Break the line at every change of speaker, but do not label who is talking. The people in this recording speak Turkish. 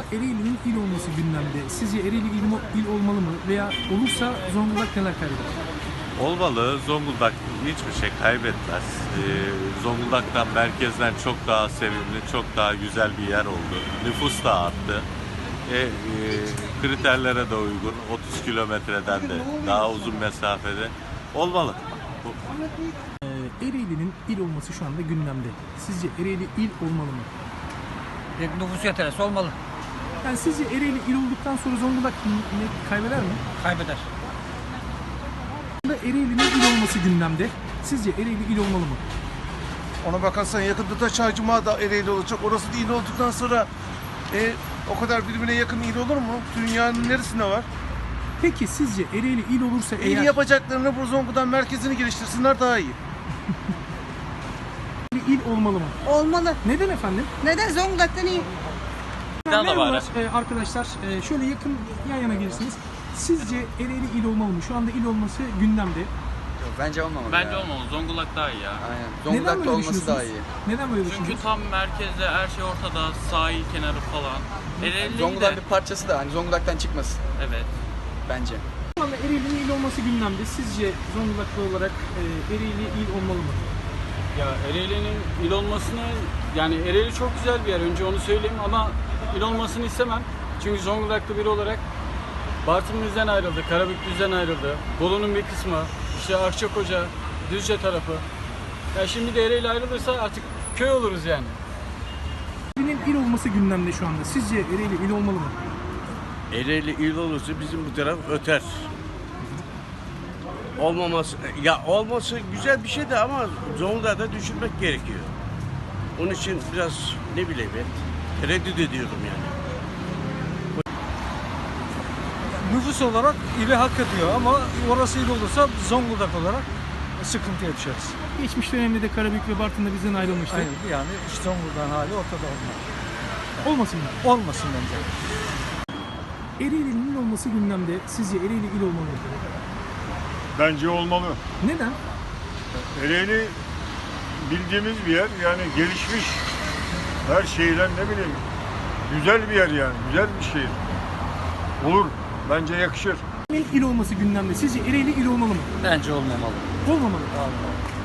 anda Ereğli'nin il olması gündemde. Sizce Ereğli il, il olmalı mı? Veya olursa Zonguldak neler kaybeder?
Olmalı. Zonguldak hiçbir şey kaybetmez. Ee, Zonguldak'tan merkezden çok daha sevimli, çok daha güzel bir yer oldu. Nüfus da arttı. E, e, kriterlere de uygun. 30 kilometreden de daha uzun mesafede olmalı.
Ee, Ereğli'nin il olması şu anda gündemde. Sizce Ereğli il olmalı mı?
Nüfus yeteresi olmalı.
Yani sizce Ereğli il olduktan sonra Zonguldak ne kaybeder mi?
Kaybeder.
Anda Ereğli'nin il olması gündemde. Sizce Ereğli il olmalı mı?
Ona bakarsan yakında da Çaycuma da Ereğli olacak. Orası değil olduktan sonra e, o kadar birbirine yakın il olur mu? Dünyanın neresinde var?
Peki sizce Ereğli il olursa
İl
eğer
yapacaklarını bu Zonguldak'ın merkezini geliştirsinler daha iyi.
Ereğli il olmalı mı?
Olmalı.
Neden efendim?
Neden Zonguldak'tan iyi?
Merhabalar e, arkadaşlar. E, şöyle yakın yan yana gelirsiniz. Sizce Ereğli il olmalı mı? Şu anda il olması gündemde.
Bence olmamalı
Bence
ya.
olmamalı. Zonguldak daha iyi ya.
Aynen.
Neden
Zonguldak'ta
böyle
olması daha iyi.
Neden böyle
Çünkü
düşünüyorsunuz?
tam merkezde her şey ortada. Sahil kenarı falan. Ereğli
Zonguldak
de.
bir parçası da hani Zonguldak'tan çıkmasın
Evet.
bence.
Şu anda Ereğli'nin il olması gündemde. Sizce Zonguldaklı olarak e, Ereğli il olmalı mı?
Ya Ereğli'nin il olmasını yani Ereğli çok güzel bir yer önce onu söyleyeyim ama il olmasını istemem. Çünkü Zonguldaklı biri olarak Bartın bizden ayrıldı, Karabük bizden ayrıldı. Bolu'nun bir kısmı, işte Akçakoca, Düzce tarafı. Ya şimdi de Ereğli ayrılırsa artık köy oluruz yani.
Ereğli'nin il olması gündemde şu anda. Sizce Ereğli il olmalı mı?
Ereğli il olursa bizim bu taraf öter. Olmaması, ya olması güzel bir şey de ama Zonguldak'ı da düşürmek gerekiyor. Onun için biraz ne bileyim ben, tereddüt ediyorum yani.
nüfus olarak ili hak ediyor ama orası il olursa Zonguldak olarak sıkıntıya düşeriz.
Geçmiş dönemde de Karabük ve Bartın'da bizden ayrılmıştı.
Aynen, yani Zonguldak'ın hali ortada olmaz.
Olmasın mı?
Olmasın bence.
Ereğli'nin il olması gündemde. Sizce Ereğli il olmalı mı?
Bence olmalı.
Neden?
Ereğli bildiğimiz bir yer yani gelişmiş her şeyle ne bileyim güzel bir yer yani güzel bir şehir. Olur bence yakışır.
Ereğli'nin il olması gündemde. Sizce Ereğli il olmalı mı?
Bence olmamalı.
Olmamalı.
Allah.